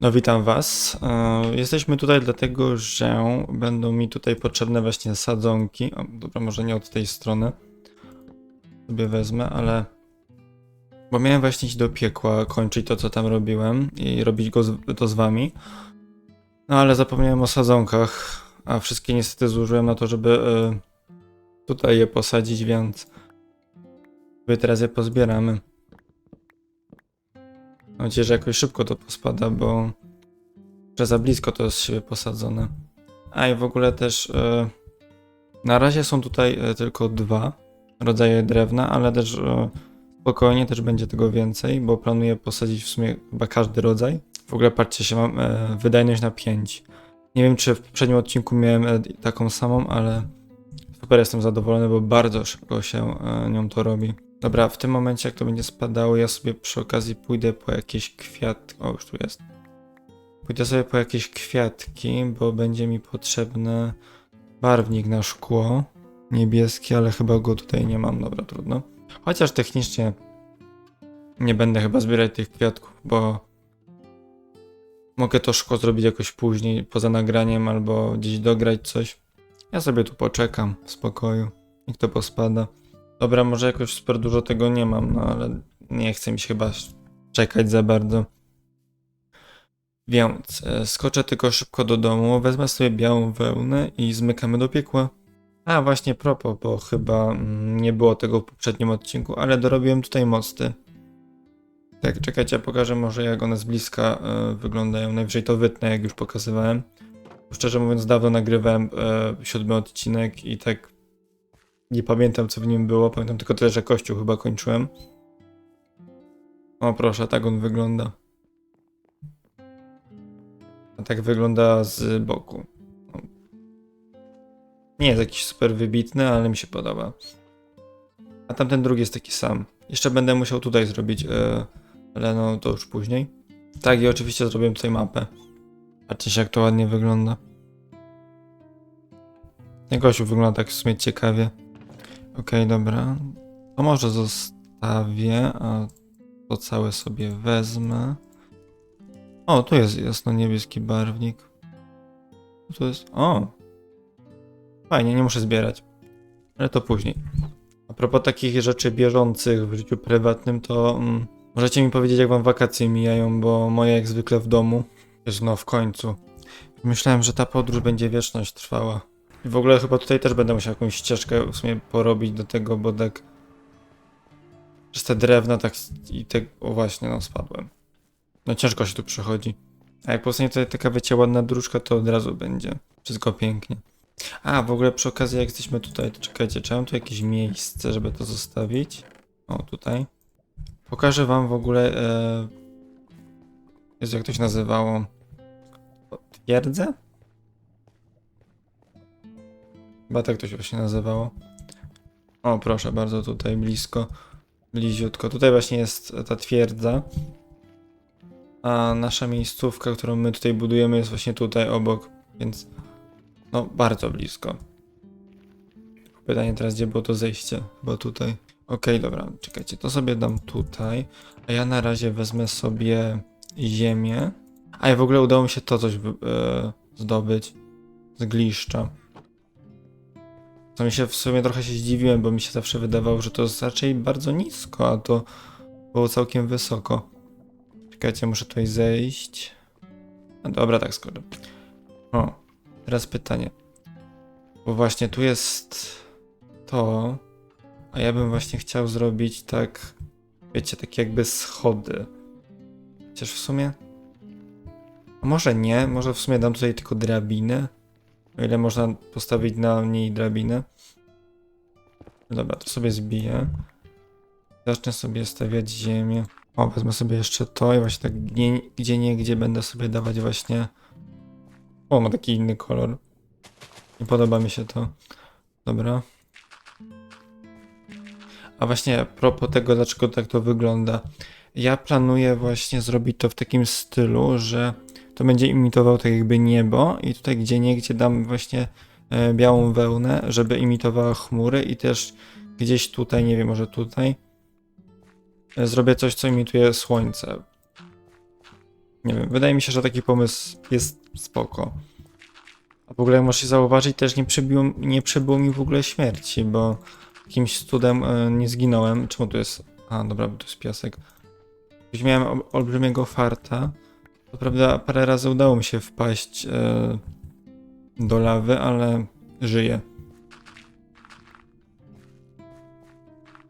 No witam was. E, Jesteśmy tutaj dlatego, że będą mi tutaj potrzebne właśnie sadzonki. O, dobra, może nie od tej strony. Sobie wezmę, ale... Bo miałem właśnie iść do piekła, kończyć to, co tam robiłem i robić go z, to z wami. No ale zapomniałem o sadzonkach, a wszystkie niestety zużyłem na to, żeby e, tutaj je posadzić, więc... Sobie teraz je pozbieramy. Mam nadzieję, że jakoś szybko to pospada, bo że za blisko to jest siebie posadzone. A i w ogóle też e, na razie są tutaj e, tylko dwa rodzaje drewna, ale też e, spokojnie też będzie tego więcej, bo planuję posadzić w sumie chyba każdy rodzaj. W ogóle patrzcie się, mam wydajność na 5. Nie wiem, czy w poprzednim odcinku miałem taką samą, ale super jestem zadowolony, bo bardzo szybko się nią to robi. Dobra, w tym momencie jak to będzie spadało, ja sobie przy okazji pójdę po jakieś kwiatki. O, już tu jest. Pójdę sobie po jakieś kwiatki, bo będzie mi potrzebny barwnik na szkło. Niebieski, ale chyba go tutaj nie mam. Dobra, trudno. Chociaż technicznie nie będę chyba zbierać tych kwiatków, bo mogę to szkło zrobić jakoś później, poza nagraniem, albo gdzieś dograć coś. Ja sobie tu poczekam w spokoju. Niech to pospada. Dobra, może jakoś super dużo tego nie mam, no ale nie chcę mi się chyba czekać za bardzo. Więc e, skoczę tylko szybko do domu, wezmę sobie białą wełnę i zmykamy do piekła. A właśnie propos, bo chyba mm, nie było tego w poprzednim odcinku, ale dorobiłem tutaj mosty. Tak, czekajcie, ja pokażę może jak one z bliska e, wyglądają. Najwyżej to wytnę, jak już pokazywałem. Szczerze mówiąc, dawno nagrywałem e, siódmy odcinek i tak nie pamiętam, co w nim było. Pamiętam tylko tyle, że kościół chyba kończyłem. O, proszę, tak on wygląda. A tak wygląda z boku. Nie jest jakiś super wybitny, ale mi się podoba. A tamten drugi jest taki sam. Jeszcze będę musiał tutaj zrobić, e, ale no to już później. Tak, i oczywiście zrobiłem tutaj mapę. Patrzcie się, jak to ładnie wygląda. Gościu wygląda tak w sumie ciekawie. Okej, dobra. To może zostawię, a to całe sobie wezmę. O, tu jest jasno-niebieski barwnik. Tu jest... O! Fajnie, nie muszę zbierać. Ale to później. A propos takich rzeczy bieżących w życiu prywatnym, to mm, możecie mi powiedzieć, jak wam wakacje mijają, bo moje jak zwykle w domu. Jest no w końcu. Myślałem, że ta podróż będzie wieczność trwała. W ogóle chyba tutaj też będę musiał jakąś ścieżkę w sumie porobić do tego, bo tak... Przez te drewna tak i te... O właśnie, no spadłem. No ciężko się tu przechodzi. A jak powstanie tutaj taka, wiecie, ładna dróżka, to od razu będzie. Wszystko pięknie. A, w ogóle przy okazji, jak jesteśmy tutaj, to czekajcie, czy mam tu jakieś miejsce, żeby to zostawić? O, tutaj. Pokażę wam w ogóle... E... Jak to się nazywało? Twierdzę? Chyba tak to się właśnie nazywało. O, proszę bardzo, tutaj blisko, bliziutko. Tutaj właśnie jest ta twierdza. A nasza miejscówka, którą my tutaj budujemy, jest właśnie tutaj obok, więc no bardzo blisko. Pytanie teraz, gdzie było to zejście? Bo tutaj. Okej, dobra, czekajcie, to sobie dam tutaj, a ja na razie wezmę sobie ziemię. A i w ogóle udało mi się to coś e, zdobyć z gliszcza. To mi się w sumie trochę się zdziwiłem, bo mi się zawsze wydawało, że to jest raczej bardzo nisko, a to było całkiem wysoko. Czekajcie, muszę tutaj zejść. No dobra, tak skoczę. O, teraz pytanie. Bo właśnie tu jest to, a ja bym właśnie chciał zrobić tak, wiecie, takie jakby schody. Chociaż w sumie... A może nie, może w sumie dam tutaj tylko drabinę. O ile można postawić na niej drabinę. Dobra, to sobie zbiję. Zacznę sobie stawiać ziemię. O, wezmę sobie jeszcze to i właśnie tak gdzie, gdzie nie, gdzie będę sobie dawać właśnie... O, ma taki inny kolor. Nie podoba mi się to. Dobra. A właśnie a propos tego, dlaczego tak to wygląda. Ja planuję właśnie zrobić to w takim stylu, że to będzie imitował tak jakby niebo i tutaj gdzie nie, gdzie dam właśnie białą wełnę, żeby imitowała chmury i też gdzieś tutaj, nie wiem, może tutaj e, zrobię coś, co imituje słońce. Nie wiem, wydaje mi się, że taki pomysł jest spoko. A w ogóle jak zauważyć, też nie przebiło, nie przebyło mi w ogóle śmierci, bo jakimś cudem e, nie zginąłem. Czemu tu jest... A, dobra, bo tu jest piasek. Już miałem ol- olbrzymiego farta. Co prawda parę razy udało mi się wpaść e, do lawy, ale żyję.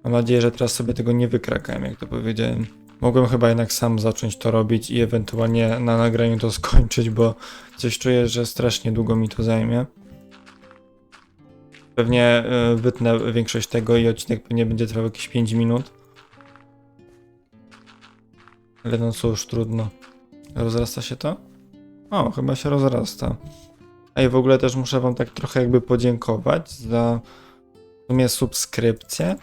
Mam nadzieję, że teraz sobie tego nie wykrakałem, jak to powiedziałem. Mogłem chyba jednak sam zacząć to robić i ewentualnie na nagraniu to skończyć, bo coś czuję, że strasznie długo mi to zajmie. Pewnie e, wytnę większość tego i odcinek pewnie będzie trwał jakieś 5 minut. Ale no cóż, trudno. Rozrasta się to? O, chyba się rozrasta. A i w ogóle też muszę wam tak trochę jakby podziękować za w sumie subskrypcję.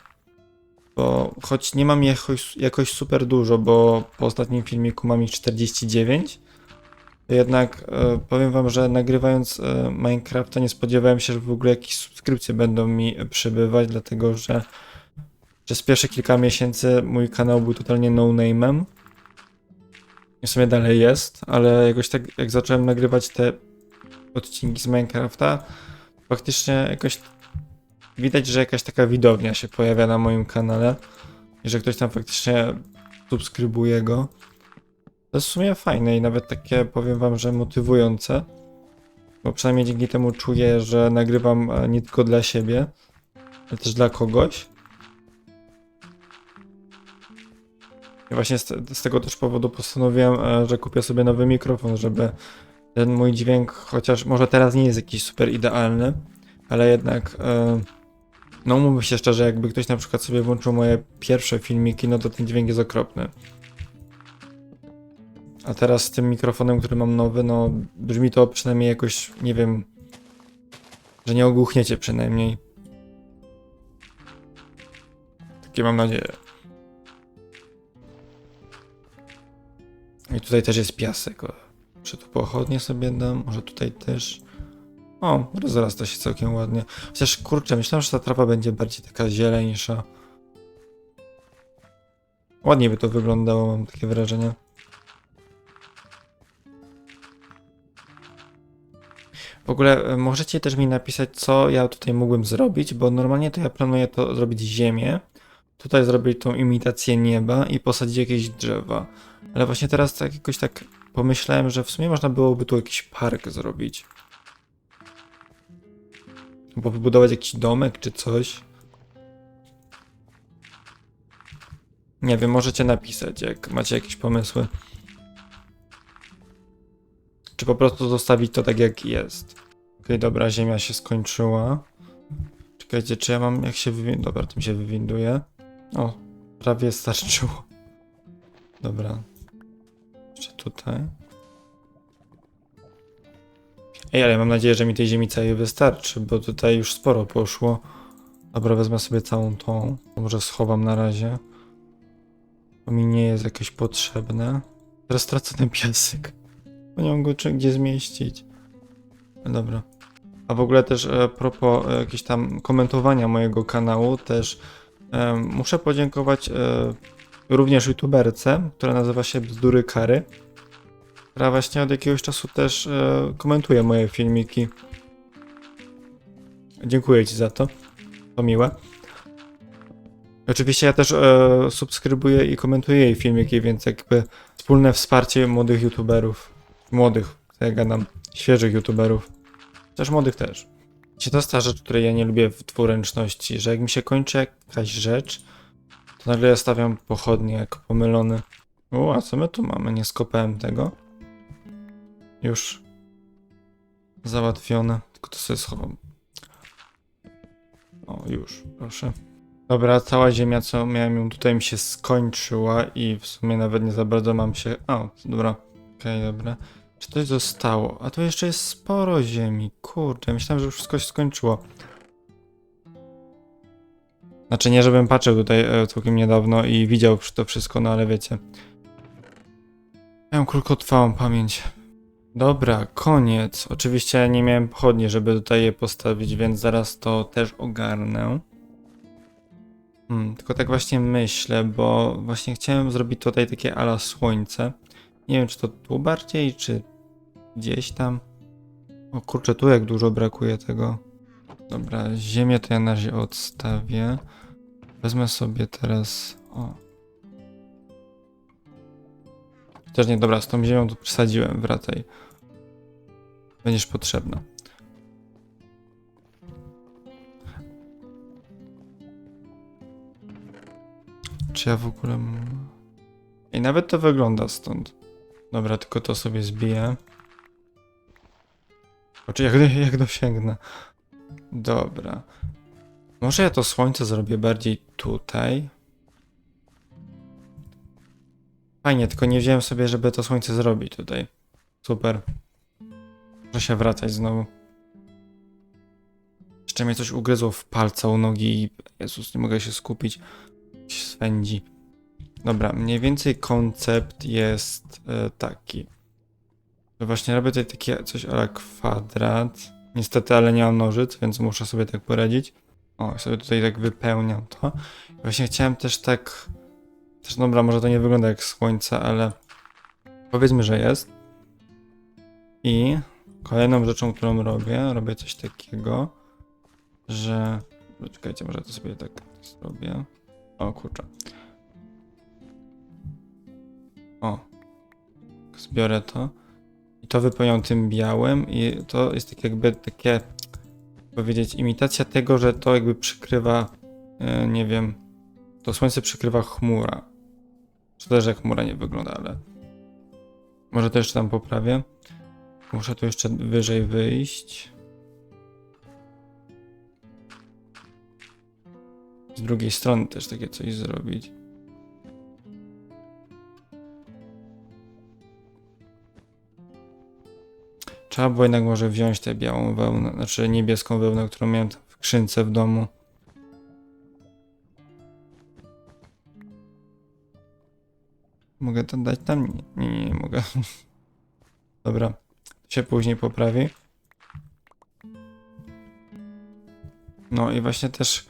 Bo choć nie mam jakoś, jakoś super dużo, bo po ostatnim filmiku mam ich 49, to jednak e, powiem wam, że nagrywając e, Minecrafta nie spodziewałem się, że w ogóle jakieś subskrypcje będą mi przybywać, dlatego że przez pierwsze kilka miesięcy mój kanał był totalnie no-name'em. I w sumie dalej jest, ale jakoś tak jak zacząłem nagrywać te odcinki z Minecrafta, faktycznie jakoś widać, że jakaś taka widownia się pojawia na moim kanale i że ktoś tam faktycznie subskrybuje go. To jest w sumie fajne i nawet takie powiem wam, że motywujące, bo przynajmniej dzięki temu czuję, że nagrywam e, nie tylko dla siebie, ale też dla kogoś. I właśnie z, z tego też powodu postanowiłem, e, że kupię sobie nowy mikrofon, żeby ten mój dźwięk, chociaż może teraz nie jest jakiś super idealny, ale jednak, e, no mówmy się szczerze, jakby ktoś na przykład sobie włączył moje pierwsze filmiki, no to ten dźwięk jest okropny. A teraz z tym mikrofonem, który mam nowy, no brzmi to przynajmniej jakoś, nie wiem, że nie ogłuchniecie przynajmniej. Takie mam nadzieję. I tutaj też jest piasek. Czy tu pochodnie sobie dam? Może tutaj też. O, rozrasta się całkiem ładnie. Chociaż kurczę, myślałem, że ta trawa będzie bardziej taka zieleńsza. Ładnie by to wyglądało, mam takie wrażenie. W ogóle e, możecie też mi napisać, co ja tutaj mógłbym zrobić, bo normalnie to ja planuję to zrobić ziemię. Tutaj zrobić tą imitację nieba i posadzić jakieś drzewa. Ale właśnie teraz tak jakoś tak pomyślałem, że w sumie można byłoby tu jakiś park zrobić. Albo wybudować jakiś domek czy coś. Nie wiem, możecie napisać, jak macie jakieś pomysły. Czy po prostu zostawić to tak jak jest. Okej, dobra, ziemia się skończyła. Czekajcie, czy ja mam, jak się wywin... Dobra, tym się wywinduje. O, prawie starczyło. Dobra. Jeszcze tutaj. Ej, ale mam nadzieję, że mi tej ziemi całej wystarczy, bo tutaj już sporo poszło. Dobra, wezmę sobie całą tą. Może schowam na razie. To mi nie jest jakieś potrzebne. Teraz tracę ten piasek. Nie mam go czy gdzie zmieścić. No Dobra. A w ogóle też e, propos e, tam komentowania mojego kanału, też e, muszę podziękować e, również youtuberce, która nazywa się Bzdury Kary, która właśnie od jakiegoś czasu też e, komentuje moje filmiki. Dziękuję Ci za to. To miłe. Oczywiście ja też e, subskrybuję i komentuję jej filmiki, więc jakby wspólne wsparcie młodych youtuberów. Młodych, co ja gadam, świeżych youtuberów. Też młodych też. Czy to jest ta rzecz, której ja nie lubię w dwuręczności, że jak mi się kończy jakaś rzecz, nagle ja stawiam pochodnie jak pomylony. O, a co my tu mamy? Nie skopałem tego. Już załatwione. Tylko to sobie schowam. O, już, proszę. Dobra, cała ziemia, co miałem ją tutaj, mi się skończyła i w sumie nawet nie za bardzo mam się... O, dobra. Okej, dobra. Czy coś zostało? A tu jeszcze jest sporo ziemi. Kurde, myślałem, że już wszystko się skończyło. Znaczy nie, żebym patrzył tutaj e, całkiem niedawno i widział to wszystko, no ale wiecie. Miałem krótkotrwałą pamięć. Dobra, koniec. Oczywiście nie miałem pochodni, żeby tutaj je postawić, więc zaraz to też ogarnę. Hmm, tylko tak właśnie myślę, bo właśnie chciałem zrobić tutaj takie ala słońce. Nie wiem, czy to tu bardziej, czy gdzieś tam. O kurczę, tu jak dużo brakuje tego. Dobra, ziemię to ja na razie odstawię. Wezmę sobie teraz. O. Też nie, dobra, z tą ziemią tu przesadziłem, wracaj. Będziesz potrzebna. Czy ja w ogóle. I nawet to wygląda stąd. Dobra, tylko to sobie zbiję. Oczy jak, jak dosięgnę. Dobra. Może ja to słońce zrobię bardziej tutaj. Fajnie, tylko nie wziąłem sobie, żeby to słońce zrobić tutaj. Super. Muszę się wracać znowu. Jeszcze mnie coś ugryzło w palca u nogi i Jezus, nie mogę się skupić. Swędzi. Dobra, mniej więcej koncept jest e, taki. Właśnie robię tutaj takie coś ale kwadrat. Niestety, ale nie mam nożyc, więc muszę sobie tak poradzić. O, sobie tutaj tak wypełniam to. Właśnie chciałem też tak. Też dobra, może to nie wygląda jak słońce, ale powiedzmy, że jest. I kolejną rzeczą, którą robię, robię coś takiego, że. Czekajcie, może to sobie tak zrobię. O kurczę. O. Zbiorę to. I to wypełniam tym białym i to jest tak jakby takie powiedzieć imitacja tego, że to jakby przykrywa e, nie wiem to słońce przykrywa chmura. Szkoda, że chmura nie wygląda, ale może to jeszcze tam poprawię. Muszę tu jeszcze wyżej wyjść. Z drugiej strony też takie coś zrobić. Trzeba było jednak może wziąć tę białą wełnę, znaczy niebieską wełnę, którą miałem w skrzynce w domu. Mogę to dać tam? Nie, nie, nie, mogę. Dobra, to się później poprawi. No i właśnie też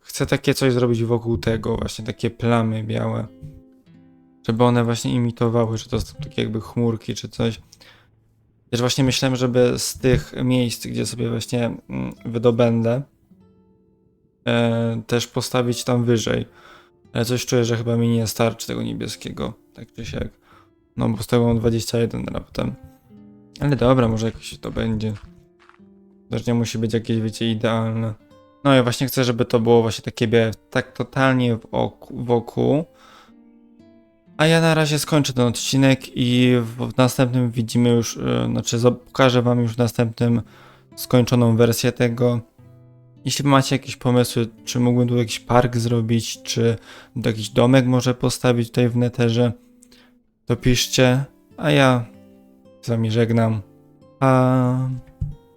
chcę takie coś zrobić wokół tego, właśnie takie plamy białe. Żeby one właśnie imitowały, że to są takie jakby chmurki czy coś. Też właśnie myślałem, żeby z tych miejsc, gdzie sobie właśnie mm, wydobędę, e, też postawić tam wyżej. Ale coś czuję, że chyba mi nie starczy tego niebieskiego, tak czy siak. No bo z tego mam 21 raptem. Ale dobra, może jakoś to będzie. Też nie musi być jakieś, wiecie, idealne. No ja właśnie chcę, żeby to było właśnie takie tak totalnie wokół. A ja na razie skończę ten odcinek i w, następnym widzimy już, e, znaczy pokażę wam już w następnym skończoną wersję tego. Jeśli macie jakieś pomysły, czy mógłbym tu jakiś park zrobić, czy jakiś domek może postawić tutaj w neterze, to piszcie, a ja z wami żegnam. A